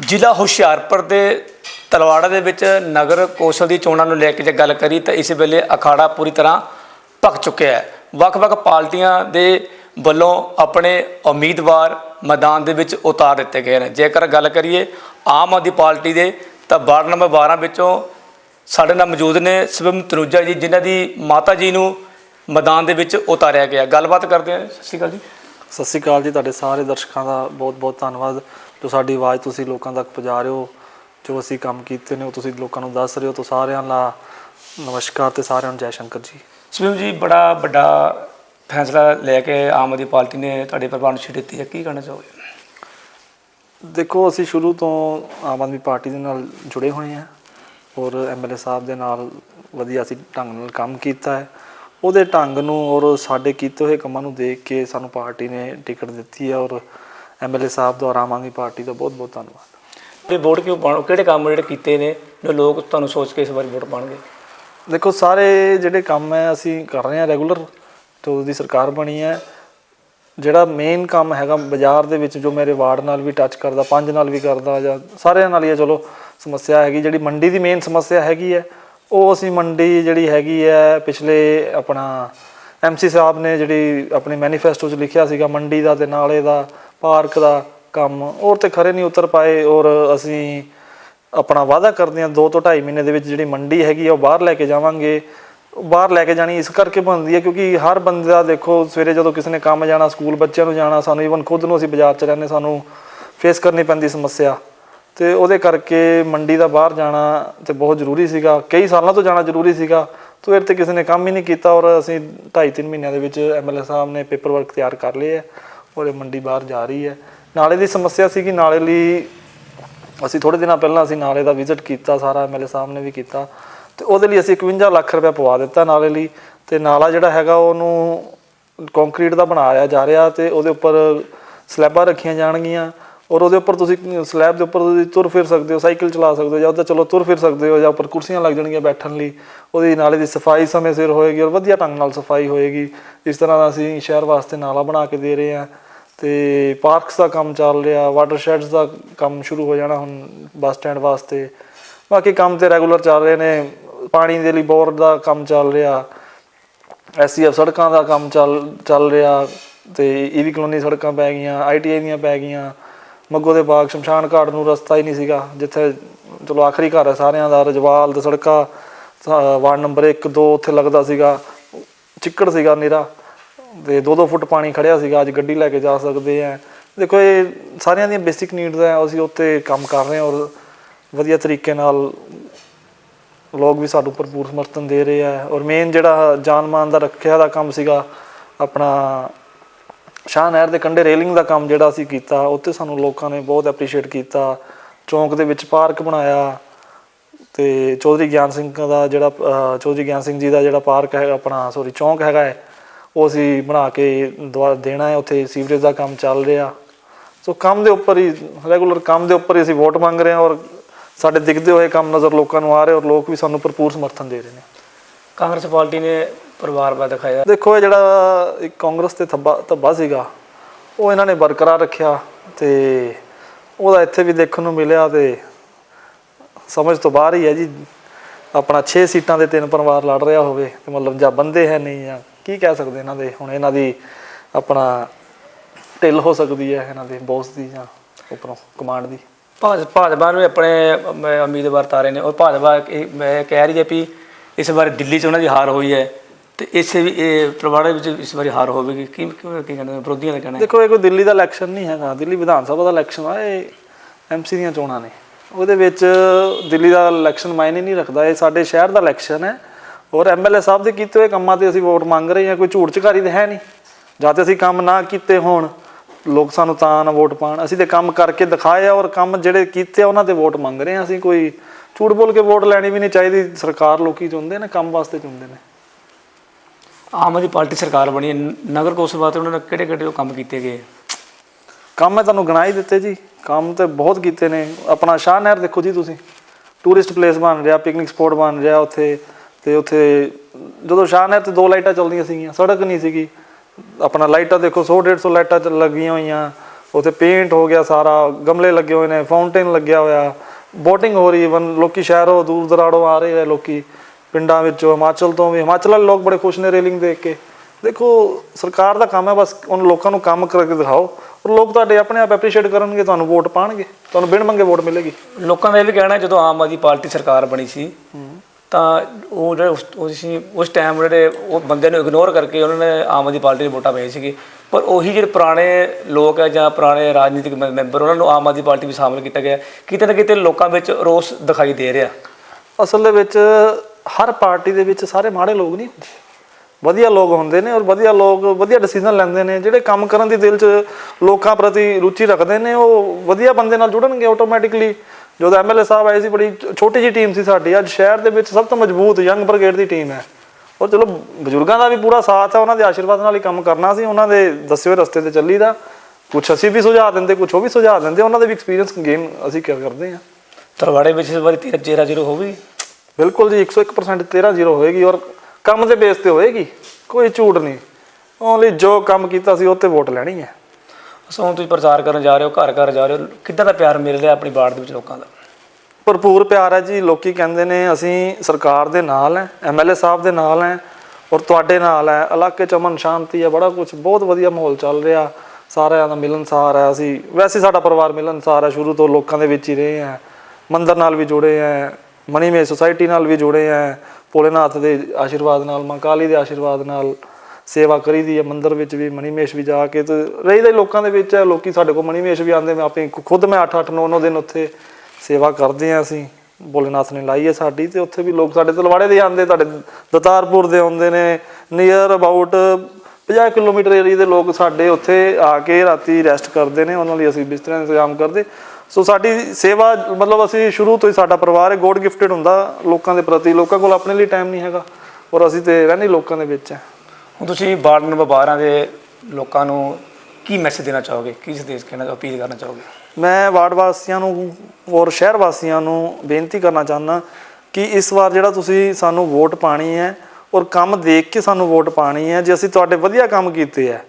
ਜ਼ਿਲ੍ਹਾ ਹੁਸ਼ਿਆਰਪੁਰ ਦੇ ਤਲਵਾੜਾ ਦੇ ਵਿੱਚ ਨਗਰ ਕੌਂਸਲ ਦੀ ਚੋਣਾਂ ਨੂੰ ਲੈ ਕੇ ਜੇ ਗੱਲ ਕਰੀ ਤਾਂ ਇਸ ਵੇਲੇ ਅਖਾੜਾ ਪੂਰੀ ਤਰ੍ਹਾਂ ਭਖ ਚੁੱਕਿਆ ਹੈ। ਵੱਖ-ਵੱਖ ਪਾਰਟੀਆਂ ਦੇ ਵੱਲੋਂ ਆਪਣੇ ਉਮੀਦਵਾਰ ਮੈਦਾਨ ਦੇ ਵਿੱਚ ਉਤਾਰ ਦਿੱਤੇ ਗਏ ਨੇ। ਜੇਕਰ ਗੱਲ ਕਰੀਏ ਆਮ ਆਦਮੀ ਪਾਰਟੀ ਦੇ, ਤਾਂ ਵਾਰਡ ਨੰਬਰ 12 ਵਿੱਚੋਂ ਸਾਡੇ ਨਾਲ ਮੌਜੂਦ ਨੇ ਸਵਿਮ ਤਨੂਜਾ ਜੀ, ਜਿਨ੍ਹਾਂ ਦੀ ਮਾਤਾ ਜੀ ਨੂੰ ਮੈਦਾਨ ਦੇ ਵਿੱਚ ਉਤਾਰਿਆ ਗਿਆ। ਗੱਲਬਾਤ ਕਰਦੇ ਹਾਂ। ਸਤਿ ਸ਼੍ਰੀ ਅਕਾਲ ਜੀ। ਸਤਿ ਸ਼੍ਰੀ ਅਕਾਲ ਜੀ। ਤੁਹਾਡੇ ਸਾਰੇ ਦਰਸ਼ਕਾਂ ਦਾ ਬਹੁਤ-ਬਹੁਤ ਧੰਨਵਾਦ। ਜੋ ਸਾਡੀ ਆਵਾਜ਼ ਤੁਸੀਂ ਲੋਕਾਂ ਤੱਕ ਪਹੁੰਚਾ ਰਹੇ ਹੋ ਜੋ ਅਸੀਂ ਕੰਮ ਕੀਤੇ ਨੇ ਉਹ ਤੁਸੀਂ ਲੋਕਾਂ ਨੂੰ ਦੱਸ ਰਹੇ ਹੋ ਤਾਂ ਸਾਰਿਆਂ ਦਾ ਨਮਸਕਾਰ ਤੇ ਸਾਰਿਆਂ ਨੂੰ ਜੈ ਸ਼ੰਕਰ ਜੀ। ਸਵਿਮ ਜੀ ਬੜਾ ਵੱਡਾ ਫੈਸਲਾ ਲੈ ਕੇ ਆਮ ਆਦਮੀ ਪਾਰਟੀ ਨੇ ਤੁਹਾਡੇ ਪ੍ਰਭਾਵ ਨੂੰ ਛਿੜ ਦਿੱਤੀ ਹੈ ਕੀ ਕਹਿਣਾ ਚਾਹੋਗੇ? ਦੇਖੋ ਅਸੀਂ ਸ਼ੁਰੂ ਤੋਂ ਆਮ ਆਦਮੀ ਪਾਰਟੀ ਦੇ ਨਾਲ ਜੁੜੇ ਹੋਏ ਹਾਂ ਔਰ ਐਮਐਲਏ ਸਾਹਿਬ ਦੇ ਨਾਲ ਵਧੀਆ ਅਸੀਂ ਢੰਗ ਨਾਲ ਕੰਮ ਕੀਤਾ ਹੈ। ਉਹਦੇ ਢੰਗ ਨੂੰ ਔਰ ਸਾਡੇ ਕੀਤੇ ਹੋਏ ਕੰਮਾਂ ਨੂੰ ਦੇਖ ਕੇ ਸਾਨੂੰ ਪਾਰਟੀ ਨੇ ਟਿਕਟ ਦਿੱਤੀ ਹੈ ਔਰ ਐਮਐਲਏ ਸਾਹਿਬ ਦਾ ਔਰ ਆਮ ਆਦਮੀ ਪਾਰਟੀ ਦਾ ਬਹੁਤ ਬਹੁਤ ਧੰਨਵਾਦ। ਇਹ ਵੋਟ ਕਿਉਂ ਪਾਉਣ, ਕਿਹੜੇ ਕੰਮ ਜਿਹੜੇ ਕੀਤੇ ਨੇ, ਜੋ ਲੋਕ ਤੁਹਾਨੂੰ ਸੋਚ ਕੇ ਇਸ ਵਾਰੀ ਵੋਟ ਪਾਣਗੇ ਦੇਖੋ, ਸਾਰੇ ਜਿਹੜੇ ਕੰਮ ਹੈ, ਅਸੀਂ ਕਰ ਰਹੇ ਹਾਂ ਰੈਗੂਲਰ ਜਦੋਂ ਦੀ ਸਰਕਾਰ ਬਣੀ ਹੈ। ਜਿਹੜਾ ਮੇਨ ਕੰਮ ਹੈਗਾ ਬਾਜ਼ਾਰ ਦੇ ਵਿੱਚ, ਜੋ ਮੇਰੇ ਵਾਰਡ ਨਾਲ ਵੀ ਟੱਚ ਕਰਦਾ, ਪੰਜ ਨਾਲ ਵੀ ਕਰਦਾ, ਜਾਂ ਸਾਰਿਆਂ ਨਾਲ ਹੀ ਹੈ, ਚਲੋ, ਸਮੱਸਿਆ ਹੈਗੀ, ਜਿਹੜੀ ਮੰਡੀ ਦੀ ਮੇਨ ਸਮੱਸਿਆ ਹੈਗੀ ਹੈ, ਉਹ ਅਸੀਂ ਮੰਡੀ ਜਿਹੜੀ ਹੈਗੀ ਹੈ, ਪਿਛਲੇ ਆਪਣਾ ਐਮਸੀ ਸਾਹਿਬ ਨੇ ਜਿਹੜੀ ਆਪਣੀ ਮੈਨੀਫੈਸਟੋ 'ਚ ਲਿਖਿਆ ਸੀਗਾ, ਮੰਡੀ ਦਾ ਤੇ ਨਾਲੇ ਦਾ ਪਾਰਕ ਦਾ ਕੰਮ ਔਰ ਤੇ ਖਰੇ ਨਹੀਂ ਉਤਰ ਪਾਏ, ਔਰ ਅਸੀਂ ਆਪਣਾ ਵਾਅਦਾ ਕਰਦੇ ਹਾਂ 2 ਤੋਂ 2.5 ਮਹੀਨੇ ਦੇ ਵਿੱਚ ਜਿਹੜੀ ਮੰਡੀ ਹੈਗੀ ਆ, ਉਹ ਬਾਹਰ ਲੈ ਕੇ ਜਾਵਾਂਗੇ। ਬਾਹਰ ਲੈ ਕੇ ਜਾਣੀ ਇਸ ਕਰਕੇ ਬਣਦੀ ਹੈ, ਕਿਉਂਕਿ ਹਰ ਬੰਦੇ ਦਾ ਦੇਖੋ, ਸਵੇਰੇ ਜਦੋਂ ਕਿਸੇ ਨੇ ਕੰਮ ਜਾਣਾ, ਸਕੂਲ ਬੱਚਿਆਂ ਨੂੰ ਜਾਣਾ, ਸਾਨੂੰ ਈਵਨ ਖੁਦ ਨੂੰ ਅਸੀਂ ਬਾਜ਼ਾਰ 'ਚ ਰਹਿੰਦੇ, ਸਾਨੂੰ ਫੇਸ ਕਰਨੀ ਪੈਂਦੀ ਸਮੱਸਿਆ। ਤੇ ਉਹਦੇ ਕਰਕੇ ਮੰਡੀ ਦਾ ਬਾਹਰ ਜਾਣਾ ਤੇ ਬਹੁਤ ਜ਼ਰੂਰੀ ਸੀਗਾ। ਕਈ ਸਾਲਾਂ ਤੋਂ ਜਾਣਾ ਜ਼ਰੂਰੀ ਸੀਗਾ। ਤੋਂ ਇਹ ਤੇ ਕਿਸੇ ਨੇ ਕੰਮ ਹੀ ਨਹੀਂ ਕੀਤਾ, ਔਰ ਅਸੀਂ 2.5 ਮਹੀਨਿਆਂ ਦੇ ਵਿੱਚ ਐਮਐਲਏ ਸਾਹਿਬ ਨੇ ਪੇਪਰ ਵਰਕ ਤਿਆਰ ਕਰ ਲਏ ਹੈ। ਔਰ ਇਹ ਮੰਡੀ ਬਾਹਰ ਜਾ ਰਹੀ ਹੈ। ਨਾਲੇ ਦੀ ਸਮੱਸਿਆ ਸੀ ਕਿ ਨਾਲੇ ਲਈ ਅਸੀਂ ਥੋੜੇ ਦਿਨਾਂ ਪਹਿਲਾਂ ਅਸੀਂ ਨਾਲੇ ਦਾ ਵਿਜ਼ਿਟ ਕੀਤਾ, ਸਾਰਾ ਐਮਐਲਏ ਸਾਹਿਬ ਨੇ ਵੀ ਕੀਤਾ। ਤੇ ਉਹਦੇ ਲਈ ਅਸੀਂ 51 ਲੱਖ ਰੁਪਏ ਪਵਾ ਦਿੱਤਾ ਨਾਲੇ ਲਈ। ਤੇ ਨਾਲਾ ਜਿਹੜਾ ਹੈਗਾ ਉਹਨੂੰ ਕੰਕਰੀਟ ਦਾ ਬਣਾਇਆ ਜਾ ਰਿਹਾ ਤੇ ਉਹਦੇ ਉੱਪਰ ਸਲੈਬਾਂ ਰੱਖੀਆਂ ਜਾਣਗੀਆਂ। ਔਰ ਉਹਦੇ ਉੱਪਰ ਤੁਸੀਂ ਸਲੈਬ ਦੇ ਉੱਪਰ ਤੁਸੀਂ ਤੁਰ ਫਿਰ ਸਕਦੇ ਹੋ, ਸਾਈਕਲ ਚਲਾ ਸਕਦੇ ਹੋ ਜਾਂ ਉਹਦਾ ਚਲੋ ਤੁਰ ਫਿਰ ਸਕਦੇ ਹੋ ਜਾਂ ਉੱਪਰ ਕੁਰਸੀਆਂ ਲੱਗ ਜਾਣਗੀਆਂ ਬੈਠਣ ਲਈ। ਉਹਦੀ ਨਾਲੇ ਦੀ ਸਫ਼ਾਈ ਸਮੇਂ ਸਿਰ ਹੋਏਗੀ ਔਰ ਵਧੀਆ ਢੰਗ ਨਾਲ ਸਫ਼ਾਈ ਹੋਏਗੀ। ਇਸ ਤਰ੍ਹਾਂ ਦਾ ਅਸੀਂ ਸ਼ਹਿਰ ਵਾਸਤੇ ਨਾਲਾ ਬਣਾ ਕੇ ਦੇ ਰਹੇ ਹਾਂ। ਤੇ ਪਾਰਕਸ ਦਾ ਕੰਮ ਚੱਲ ਰਿਹਾ ਵਾਟਰ ਸ਼ੈਡਸ ਦਾ ਕੰਮ ਸ਼ੁਰੂ ਹੋ ਜਾਣਾ ਹੁਣ ਬੱਸ ਸਟੈਂਡ ਵਾਸਤੇ। ਬਾਕੀ ਕੰਮ ਤੇ ਰੈਗੂਲਰ ਚੱਲ ਰਹੇ ਨੇ, ਪਾਣੀ ਦੇ ਲਈ ਬੋਰ ਦਾ ਕੰਮ ਚੱਲ ਰਿਹਾ ਐਸਸੀਐਫ ਸੜਕਾਂ ਦਾ ਕੰਮ ਚੱਲ ਚੱਲ ਰਿਹਾ ਤੇ ਈਵੀ ਕਲੋਨੀ ਸੜਕਾਂ ਪੈ ਗਈਆਂ ਆਈਟੀਆਈ ਦੀਆਂ ਪੈ ਗਈਆਂ। ਮੱਗੋ ਦੇ ਬਾਗ, ਸ਼ਮਸ਼ਾਨ ਘਾਟ ਨੂੰ ਰਸਤਾ ਹੀ ਨਹੀਂ ਸੀਗਾ, ਜਿੱਥੇ ਚਲੋ ਆਖਰੀ ਘਰ ਹੈ ਸਾਰਿਆਂ ਦਾ, ਰਜਵਾਲ ਤੇ ਸੜਕਾਂ ਸਾ- ਵਾਰਡ ਨੰਬਰ 1 2 ਉੱਥੇ ਲੱਗਦਾ ਸੀਗਾ, ਚਿੱਕੜ ਸੀਗਾ ਨੀਰਾ ਤੇ 2-2 ਫੁੱਟ ਪਾਣੀ ਖੜਿਆ ਸੀਗਾ, ਅੱਜ ਗੱਡੀ ਲੈ ਕੇ ਜਾ ਸਕਦੇ ਆ। ਦੇਖੋ, ਇਹ ਸਾਰਿਆਂ ਦੀਆਂ ਬੇਸਿਕ ਨੀਡਸ ਆ, ਅਸੀਂ ਉੱਤੇ ਕੰਮ ਕਰ ਰਹੇ ਹਾਂ ਔਰ ਵਧੀਆ ਤਰੀਕੇ ਨਾਲ ਲੋਕ ਵੀ ਸਾਨੂੰ ਭਰਪੂਰ ਸਮਰਥਨ ਦੇ ਰਹੇ ਆ। ਔਰ ਮੇਨ ਜਿਹੜਾ ਜਾਨ ਮਾਨ ਦਾ ਰੱਖਿਆ ਦਾ ਕੰਮ ਸੀਗਾ, ਆਪਣਾ ਸ਼ਾਹ ਨਹਿਰ ਦੇ ਕੰਢੇ ਰੇਲਿੰਗ ਦਾ ਕੰਮ ਜਿਹੜਾ ਅਸੀਂ ਕੀਤਾ ਉੱਤੇ ਸਾਨੂੰ ਲੋਕਾਂ ਨੇ ਬਹੁਤ ਐਪਰੀਸ਼ੀਏਟ ਕੀਤਾ। ਚੌਂਕ ਦੇ ਵਿੱਚ ਪਾਰਕ ਬਣਾਇਆ ਤੇ ਚੌਧਰੀ ਗਿਆਨ ਸਿੰਘ ਦਾ ਜਿਹੜਾ ਚੌਧਰੀ ਗਿਆਨ ਸਿੰਘ ਜੀ ਦਾ ਜਿਹੜਾ ਪਾਰਕ ਹੈਗਾ ਆਪਣਾ ਸੋਰੀ ਚੌਂਕ ਹੈਗਾ ਹੈ ਉਹ ਅਸੀਂ ਬਣਾ ਕੇ ਦੁਆ ਦੇਣਾ ਹੈ ਉੱਥੇ ਸੀਵਰੇਜ ਦਾ ਕੰਮ ਚੱਲ ਰਿਹਾ। ਸੋ ਕੰਮ ਦੇ ਉੱਪਰ ਹੀ ਰੈਗੂਲਰ ਕੰਮ ਦੇ ਉੱਪਰ ਹੀ ਅਸੀਂ ਵੋਟ ਮੰਗ ਰਹੇ ਹਾਂ ਔਰ ਸਾਡੇ ਦਿਖਦੇ ਹੋਏ ਕੰਮ ਨਜ਼ਰ ਲੋਕਾਂ ਨੂੰ ਆ ਰਹੇ ਔਰ ਲੋਕ ਵੀ ਸਾਨੂੰ ਭਰਪੂਰ ਸਮਰਥਨ ਦੇ ਰਹੇ ਨੇ। ਕਾਂਗਰਸ ਪਾਰਟੀ ਨੇ ਪਰਿਵਾਰਵਾਦ ਦਿਖਾਇਆ। ਦੇਖੋ ਇਹ ਜਿਹੜਾ ਇੱਕ ਕਾਂਗਰਸ ਤੇ ਥੱਬਾ ਧੱਬਾ ਸੀਗਾ ਉਹ ਇਹਨਾਂ ਨੇ ਬਰਕਰਾਰ ਰੱਖਿਆ ਤੇ ਉਹਦਾ ਇੱਥੇ ਵੀ ਦੇਖਣ ਨੂੰ ਮਿਲਿਆ ਤੇ ਸਮਝ ਤੋਂ ਬਾਹਰ ਹੀ ਹੈ ਜੀ ਆਪਣਾ 6 ਸੀਟਾਂ ਦੇ ਤਿੰਨ ਪਰਿਵਾਰ ਲੜ ਰਿਹਾ ਹੋਵੇ ਤੇ ਮਤਲਬ ਜਾਂ ਬੰਦੇ ਹੈ ਨਹੀਂ ਜਾਂ ਕੀ ਕਹਿ ਸਕਦੇ ਇਹਨਾਂ ਦੇ? ਹੁਣ ਇਹਨਾਂ ਦੀ ਆਪਣਾ ਢਿੱਲ ਹੋ ਸਕਦੀ ਹੈ ਇਹਨਾਂ ਦੇ ਬੌਸ ਦੀ ਜਾਂ ਉੱਪਰੋਂ ਕਮਾਂਡ ਦੀ। ਭਾਜ ਭਾਜਪਾ ਨੂੰ ਆਪਣੇ ਉਮੀਦਵਾਰ ਤਾਰੇ ਨੇ। ਔਰ ਭਾਜਪਾ ਕਹਿ ਰਹੀ ਹੈ ਵੀ ਇਸ ਵਾਰ ਦਿੱਲੀ 'ਚ ਉਹਨਾਂ ਦੀ ਹਾਰ ਹੋਈ ਹੈ ਤੇ ਇਸੇ ਵੀ ਇਹ ਤਲਵਾੜੇ ਵਿੱਚ ਇਸ ਵਾਰੀ ਹਾਰ ਹੋਵੇਗੀ। ਕੀ ਕੀ ਕਹਿੰਦੇ ਵਿਰੋਧੀਆਂ ਦਾ ਕਹਿਣਾ ਦੇਖੋ ਇਹ ਕੋਈ ਦਿੱਲੀ ਦਾ ਇਲੈਕਸ਼ਨ ਨਹੀਂ ਹੈਗਾ। ਦਿੱਲੀ ਵਿਧਾਨ ਸਭਾ ਦਾ ਇਲੈਕਸ਼ਨ ਆ ਇਹ ਐਮਸੀ ਦੀਆਂ ਚੋਣਾਂ ਨੇ। ਉਹਦੇ ਵਿੱਚ ਦਿੱਲੀ ਦਾ ਇਲੈਕਸ਼ਨ ਮਾਇਨੇ ਨਹੀਂ ਰੱਖਦਾ। ਇਹ ਸਾਡੇ ਸ਼ਹਿਰ ਦਾ ਇਲੈਕਸ਼ਨ ਹੈ। ਔਰ ਐਮਐਲਏ ਸਾਹਿਬ ਦੇ ਕੀਤੇ ਹੋਏ ਕੰਮਾਂ ਤੇ ਅਸੀਂ ਵੋਟ ਮੰਗ ਰਹੇ ਹਾਂ ਕੋਈ ਝੂਠ ਝਕਾਰੀ ਤਾਂ ਹੈ ਨਹੀਂ। ਜਾਂ ਤੇ ਅਸੀਂ ਕੰਮ ਨਾ ਕੀਤੇ ਹੋਣ ਲੋਕ ਸਾਨੂੰ ਤਾਂ ਨਾ ਵੋਟ ਪਾਣ। ਅਸੀਂ ਤੇ ਕੰਮ ਕਰਕੇ ਦਿਖਾਏ ਆ ਔਰ ਕੰਮ ਜਿਹੜੇ ਕੀਤੇ ਆ ਉਹਨਾਂ ਤੇ ਵੋਟ ਮੰਗ ਰਹੇ ਹਾਂ ਅਸੀਂ। ਕੋਈ ਝੂਠ ਬੋਲ ਕੇ ਵੋਟ ਲੈਣੀ ਵੀ ਨਹੀਂ ਚਾਹੀਦੀ ਸਰਕਾਰ ਲੋਕੀ ਚੁਣਦੇ ਨੇ ਕੰਮ ਵਾਸਤੇ ਚੁਣਦੇ ਨੇ। ਆਮ ਆਦਮੀ ਪਾਰਟੀ ਸਰਕਾਰ ਬਣੀ ਹੈ ਨਗਰ ਕੌਂਸਲ ਵਾਸਤੇ ਉਹਨਾਂ ਨੇ ਕਿਹੜੇ ਕਿਹੜੇ ਉਹ ਕੰਮ ਕੀਤੇ ਗਏ? ਕੰਮ ਮੈਂ ਤੁਹਾਨੂੰ ਗਿਣਾ ਹੀ ਦਿੱਤੇ ਜੀ ਕੰਮ ਤੇ ਬਹੁਤ ਕੀਤੇ ਨੇ। ਆਪਣਾ ਸ਼ਾਹ ਨਹਿਰ ਦੇਖੋ ਜੀ ਤੁਸੀਂ ਟੂਰਿਸਟ ਪਲੇਸ ਬਣ ਰਿਹਾ ਪਿਕਨਿਕ ਸਪੌਟ ਬਣ ਰਿਹਾ ਉੱਥੇ। ਤੇ ਉੱਥੇ ਜਦੋਂ ਸ਼ਾਹ ਨਹਿਰ ਤੇ ਦੋ ਲਾਈਟਾਂ ਚੱਲਦੀਆਂ ਸੀਗੀਆਂ ਸੜਕ ਨਹੀਂ ਸੀਗੀ। ਆਪਣਾ ਲਾਈਟਾਂ ਦੇਖੋ 100 150 ਲਾਈਟਾਂ ਲੱਗੀਆਂ ਹੋਈਆਂ। ਉੱਥੇ ਪੇਂਟ ਹੋ ਗਿਆ ਸਾਰਾ ਗਮਲੇ ਲੱਗੇ ਹੋਏ ਨੇ ਫਾਊਂਟੇਨ ਲੱਗਿਆ ਹੋਇਆ। ਬੋਟਿੰਗ ਹੋ ਰਹੀ ਹੈ ਲੋਕੀ ਸ਼ਹਿਰੋਂ ਦੂਰ ਦਰਾੜੋਂ ਆ ਰਹੇ ਆ ਲੋਕੀ ਪਿੰਡਾਂ ਵਿੱਚੋਂ ਹਿਮਾਚਲ ਤੋਂ ਵੀ। ਹਿਮਾਚਲ ਵਾਲੇ ਲੋਕ ਬੜੇ ਖੁਸ਼ ਨੇ ਰੇਲਿੰਗ ਦੇਖ ਕੇ। ਦੇਖੋ ਸਰਕਾਰ ਦਾ ਕੰਮ ਹੈ ਬਸ ਉਹਨਾਂ ਲੋਕਾਂ ਨੂੰ ਕੰਮ ਕਰਕੇ ਦਿਖਾਓ। ਔਰ ਲੋਕ ਤੁਹਾਡੇ ਆਪਣੇ ਆਪ ਐਪਰੀਸ਼ੀਏਟ ਕਰਨਗੇ ਤੁਹਾਨੂੰ ਵੋਟ ਪਾਣਗੇ। ਤੁਹਾਨੂੰ ਬਿਨ ਮੰਗੇ ਵੋਟ ਮਿਲੇਗੀ। ਲੋਕਾਂ ਦਾ ਇਹ ਵੀ ਕਹਿਣਾ ਹੈ, ਜਦੋਂ ਆਮ ਆਦਮੀ ਪਾਰਟੀ ਸਰਕਾਰ ਬਣੀ ਸੀ ਤਾਂ ਉਹ ਜਿਹੜੇ ਉਸ ਉਸ ਉਸ ਟਾਈਮ ਜਿਹੜੇ ਉਹ ਬੰਦੇ ਨੂੰ ਇਗਨੋਰ ਕਰਕੇ ਉਹਨਾਂ ਨੇ ਆਮ ਆਦਮੀ ਪਾਰਟੀ ਦੇ ਵੋਟਾਂ ਪਾਈ ਸੀਗੀ ਪਰ ਉਹੀ ਜਿਹੜੇ ਪੁਰਾਣੇ ਲੋਕ ਹੈ ਜਾਂ ਪੁਰਾਣੇ ਰਾਜਨੀਤਿਕ ਮੈਂਬਰ, ਉਹਨਾਂ ਨੂੰ ਆਮ ਆਦਮੀ ਪਾਰਟੀ ਵਿੱਚ ਸ਼ਾਮਲ ਕੀਤਾ ਗਿਆ। ਕਿਤੇ ਨਾ ਕਿਤੇ ਲੋਕਾਂ ਵਿੱਚ ਰੋਸ ਦਿਖਾਈ ਦੇ ਰਿਹਾ। ਅਸਲ ਦੇ ਵਿੱਚ ਹਰ ਪਾਰਟੀ ਦੇ ਵਿੱਚ ਸਾਰੇ ਮਾੜੇ ਲੋਕ ਨਹੀਂ ਹੁੰਦੇ। ਵਧੀਆ ਲੋਕ ਹੁੰਦੇ ਨੇ ਔਰ ਵਧੀਆ ਲੋਕ ਵਧੀਆ ਡਿਸੀਜਨ ਲੈਂਦੇ ਨੇ। ਜਿਹੜੇ ਕੰਮ ਕਰਨ ਦੀ ਦਿਲ 'ਚ ਲੋਕਾਂ ਪ੍ਰਤੀ ਰੁਚੀ ਰੱਖਦੇ ਨੇ, ਉਹ ਵਧੀਆ ਬੰਦੇ ਨਾਲ ਜੁੜਨਗੇ ਆਟੋਮੈਟਿਕਲੀ ਜਦੋਂ ਐਮਐਲਏ ਸਾਹਿਬ ਆਏ ਸੀ ਬੜੀ ਛੋਟੀ ਜੀ ਟੀਮ ਸੀ ਸਾਡੀ। ਅੱਜ ਸ਼ਹਿਰ ਦੇ ਵਿੱਚ ਸਭ ਤੋਂ ਮਜ਼ਬੂਤ ਯੰਗ ਬ੍ਰਿਗੇਡ ਦੀ ਟੀਮ ਹੈ। ਔਰ ਚਲੋ ਬਜ਼ੁਰਗਾਂ ਦਾ ਵੀ ਪੂਰਾ ਸਾਥ ਹੈ ਉਹਨਾਂ ਦੇ ਆਸ਼ੀਰਵਾਦ ਨਾਲ ਹੀ ਕੰਮ ਕਰਨਾ ਸੀ। ਉਹਨਾਂ ਦੇ ਦੱਸੇ ਹੋਏ ਰਸਤੇ ਤੇ ਚੱਲੀਦਾ। ਕੁਝ ਅਸੀਂ ਵੀ ਸੁਝਾਅ ਦਿੰਦੇ ਕੁਝ ਉਹ ਵੀ ਸੁਝਾਅ ਦਿੰਦੇ। ਉਹਨਾਂ ਦੇ ਵੀ ਐਕਸਪੀਰੀਅੰਸ ਗੇਮ ਅਸੀਂ ਕੇਅਰ ਕਰਦੇ ਹਾਂ। ਤਲਵਾੜੇ ਵਿੱਚ ਇਸ ਵਾਰੀ 13 0 ਹੋਵੇਗੀ? ਬਿਲਕੁਲ ਜੀ 101% 13 ਜ਼ੀਰੋ ਹੋਏਗੀ ਔਰ ਕੰਮ ਦੇ ਬੇਸ ਤੇ ਹੋਏਗੀ ਕੋਈ ਝੂਠ ਨਹੀਂ। ਓਨਲੀ ਜੋ ਕੰਮ ਕੀਤਾ ਸੀ ਉਹ ਤੇ ਵੋਟ ਲੈਣੀ ਹੈ। ਸੋ ਹੁਣ ਤੁਸੀਂ ਪ੍ਰਚਾਰ ਕਰਨ ਜਾ ਰਹੇ ਹੋ, ਘਰ ਘਰ ਜਾ ਰਹੇ ਹੋ, ਕਿੱਦਾਂ ਦਾ ਪਿਆਰ ਮਿਲ ਰਿਹਾ ਆਪਣੀ ਬਾੜ ਦੇ ਵਿੱਚ ਲੋਕਾਂ ਦਾ? ਭਰਪੂਰ ਪਿਆਰ ਹੈ ਜੀ, ਲੋਕੀ ਕਹਿੰਦੇ ਨੇ ਅਸੀਂ ਸਰਕਾਰ ਦੇ ਨਾਲ ਹੈ ਐਮਐਲਏ ਸਾਹਿਬ ਦੇ ਨਾਲ ਹੈ ਔਰ ਤੁਹਾਡੇ ਨਾਲ ਹੈ, ਇਲਾਕੇ ਚ ਅਮਨ ਸ਼ਾਂਤੀ ਹੈ, ਬੜਾ ਕੁਝ ਬਹੁਤ ਵਧੀਆ ਮਾਹੌਲ ਚੱਲ ਰਿਹਾ, ਸਾਰਿਆਂ ਦਾ ਮਿਲਨਸਾਰ ਹੈ, ਅਸੀਂ ਵੈਸੇ ਸਾਡਾ ਪਰਿਵਾਰ ਮਿਲਨਸਾਰ ਹੈ, ਸ਼ੁਰੂ ਤੋਂ ਲੋਕਾਂ ਦੇ ਵਿੱਚ ਹੀ ਰਹੇ ਹਾਂ, ਮੰਦਰ ਨਾਲ ਵੀ ਜੁੜੇ ਹੈ ਮਣੀਮੇ ਸੁਸਾਇਟੀ ਨਾਲ ਵੀ ਜੁੜੇ ਹੈ, ਭੋਲੇਨਾਥ ਦੇ ਆਸ਼ੀਰਵਾਦ ਨਾਲ ਮਾਂ ਕਾਲੀ ਦੇ ਆਸ਼ੀਰਵਾਦ ਨਾਲ ਸੇਵਾ ਕਰੀਦੀ ਹੈ ਮੰਦਰ ਵਿੱਚ ਵੀ, ਮਣੀਮੇਸ਼ ਵੀ ਜਾ ਕੇ ਤੇ ਰਹੀਦੇ ਲੋਕਾਂ ਦੇ ਵਿੱਚ ਹੈ ਲੋਕੀ ਸਾਡੇ ਕੋਲ ਮਣੀਮੇਸ਼ ਵੀ ਆਉਂਦੇ, ਮੈਂ ਆਪਣੀ ਖੁਦ ਮੈਂ 8 8 9 9 ਦਿਨ ਉੱਥੇ ਸੇਵਾ ਕਰਦੇ ਆ ਅਸੀਂ। ਭੋਲੇਨਾਥ ਨੇ ਲਾਈ ਹੈ ਸਾਡੀ ਤੇ ਉੱਥੇ ਵੀ ਲੋਕ ਸਾਡੇ ਤਲਵਾੜੇ ਦੇ ਆਉਂਦੇ, ਤੁਹਾਡੇ ਦਤਾਰਪੁਰ ਦੇ ਆਉਂਦੇ ਨੇ ਨੀਅਰ ਅਬਾਊਟ 50 ਕਿਲੋਮੀਟਰ ਏਰੀਆ ਦੇ ਲੋਕ ਸਾਡੇ ਉੱਥੇ ਆ ਕੇ ਰਾਤੀ ਰੈਸਟ ਕਰਦੇ ਨੇ, ਉਹਨਾਂ ਲਈ ਅਸੀਂ ਬਿਸਤਰਿਆਂ ਦਾ ਇੰਤਜ਼ਾਮ ਕਰਦੇ। ਸੋ ਸਾਡੀ ਸੇਵਾ, ਮਤਲਬ ਅਸੀਂ ਸ਼ੁਰੂ ਤੋਂ ਹੀ ਸਾਡਾ ਪਰਿਵਾਰ ਹੈ, ਗੋਡ ਗਿਫਟਡ ਹੁੰਦਾ ਲੋਕਾਂ ਦੇ ਪ੍ਰਤੀ, ਲੋਕਾਂ ਕੋਲ ਆਪਣੇ ਲਈ ਟਾਈਮ ਨਹੀਂ ਹੈਗਾ ਔਰ ਅਸੀਂ ਤੇ ਰਹਿੰਦੇ ਲੋਕਾਂ ਦੇ ਵਿੱਚ ਹੈ। ਹੁਣ ਤੁਸੀਂ ਵਾਰਡ ਨੰਬਰ 12 ਦੇ ਲੋਕਾਂ ਨੂੰ ਕੀ ਮੈਸੇਜ ਦੇਣਾ ਚਾਹੋਗੇ? ਕੀ ਸੰਦੇਸ਼ ਕਹਿਣਾ ਅਪੀਲ ਕਰਨਾ ਚਾਹੋਗੇ? ਮੈਂ ਵਾਰਡ ਵਾਸੀਆਂ ਨੂੰ ਔਰ ਸ਼ਹਿਰ ਵਾਸੀਆਂ ਨੂੰ ਬੇਨਤੀ ਕਰਨਾ ਚਾਹੁੰਦਾ ਕਿ ਇਸ ਵਾਰ ਜਿਹੜਾ ਤੁਸੀਂ ਸਾਨੂੰ ਵੋਟ ਪਾਣੀ ਹੈ ਔਰ ਕੰਮ ਦੇਖ ਕੇ ਸਾਨੂੰ ਵੋਟ ਪਾਣੀ ਹੈ, ਜੇ ਅਸੀਂ ਤੁਹਾਡੇ ਵਧੀਆ ਕੰਮ ਕੀਤੇ ਹੈ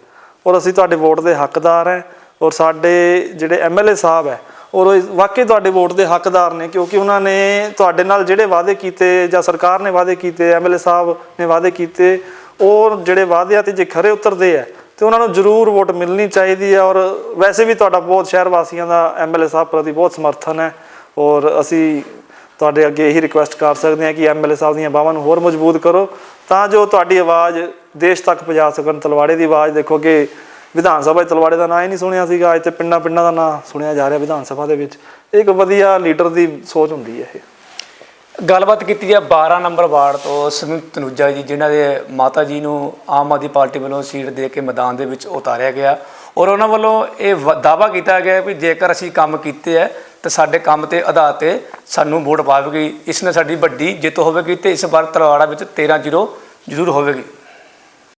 ਔਰ ਅਸੀਂ ਤੁਹਾਡੇ ਵੋਟ ਦੇ ਹੱਕਦਾਰ ਹੈ ਔਰ ਸਾਡੇ ਜਿਹੜੇ ਐਮਐਲਏ ਸਾਹਿਬ ਹੈ ਔਰ ਵਾਕਈ ਤੁਹਾਡੇ ਵੋਟ ਦੇ ਹੱਕਦਾਰ ਨੇ ਕਿਉਂਕਿ ਉਹਨਾਂ ਨੇ ਤੁਹਾਡੇ ਨਾਲ ਜਿਹੜੇ ਵਾਅਦੇ ਕੀਤੇ ਜਾਂ ਸਰਕਾਰ ਨੇ ਵਾਅਦੇ ਕੀਤੇ ਐਮਐਲਏ ਸਾਹਿਬ ਨੇ ਵਾਅਦੇ ਕੀਤੇ ਉਹ ਜਿਹੜੇ ਵਾਅਦਿਆਂ ਤੇ ਜੇ ਖਰੇ ਉਤਰਦੇ ਹੈ ਤੇ ਉਹਨਾਂ ਨੂੰ ਜ਼ਰੂਰ ਵੋਟ ਮਿਲਣੀ ਚਾਹੀਦੀ ਹੈ ਔਰ ਵੈਸੇ ਵੀ ਤੁਹਾਡਾ ਬਹੁਤ ਸ਼ਹਿਰ ਵਾਸੀਆਂ ਦਾ ਐਮਐਲਏ ਸਾਹਿਬ ਪ੍ਰਤੀ ਬਹੁਤ ਸਮਰਥਨ ਹੈ। ਔਰ ਅਸੀਂ ਤੁਹਾਡੇ ਅੱਗੇ ਇਹੀ ਰਿਕੁਐਸਟ ਕਰ ਸਕਦੇ ਹਾਂ ਕਿ ਐਮਐਲਏ ਸਾਹਿਬ ਦੀਆਂ ਬਾਹਾਂ ਨੂੰ ਹੋਰ ਮਜ਼ਬੂਤ ਕਰੋ, ਤਾਂ ਜੋ ਤੁਹਾਡੀ ਆਵਾਜ਼ ਦੇਸ਼ ਤੱਕ ਪਹੁੰਚਾ ਸਕਣ। ਤਲਵਾੜੇ ਦੀ ਆਵਾਜ਼ ਦੇਖੋ ਕਿ ਵਿਧਾਨ ਸਭਾ 'ਚ ਤਲਵਾੜੇ ਦਾ ਨਾਂ ਹੀ ਨਹੀਂ ਸੁਣਿਆ ਸੀਗਾ, ਅੱਜ ਤੇ ਪਿੰਡਾਂ ਪਿੰਡਾਂ ਦਾ ਨਾਂ ਸੁਣਿਆ ਜਾ ਰਿਹਾ ਵਿਧਾਨ ਸਭਾ ਦੇ ਵਿੱਚ। ਇਹ ਇੱਕ ਵਧੀਆ ਲੀਡਰ ਦੀ ਸੋਚ ਹੁੰਦੀ ਹੈ ਇਹ। ਗੱਲਬਾਤ ਕੀਤੀ ਹੈ 12 ਨੰਬਰ ਵਾਰਡ ਤੋਂ ਸੁਮਿਤ ਤਨੂਜਾ ਜੀ, ਜਿਨ੍ਹਾਂ ਦੇ ਮਾਤਾ ਜੀ ਨੂੰ ਆਮ ਆਦਮੀ ਪਾਰਟੀ ਵੱਲੋਂ ਸੀਟ ਦੇ ਕੇ ਮੈਦਾਨ ਦੇ ਵਿੱਚ ਉਤਾਰਿਆ ਗਿਆ। ਔਰ ਉਹਨਾਂ ਵੱਲੋਂ ਇਹ ਦਾਵਾ ਕੀਤਾ ਗਿਆ ਵੀ ਜੇਕਰ ਅਸੀਂ ਕੰਮ ਕੀਤੇ ਹੈ, ਤਾਂ ਸਾਡੇ ਕੰਮ ਤੇ ਆਧਾਰ ਤੇ ਸਾਨੂੰ ਵੋਟ ਪਾਵੇਗੀ। ਇਸ ਨਾਲ ਸਾਡੀ ਵੱਡੀ ਜਿੱਤ ਹੋਵੇਗੀ ਤੇ ਇਸ ਵਾਰ ਤਲਵਾੜਾ ਵਿੱਚ 13 ਜ਼ੀਰੋ ਜ਼ਰੂਰ ਹੋਵੇਗੀ।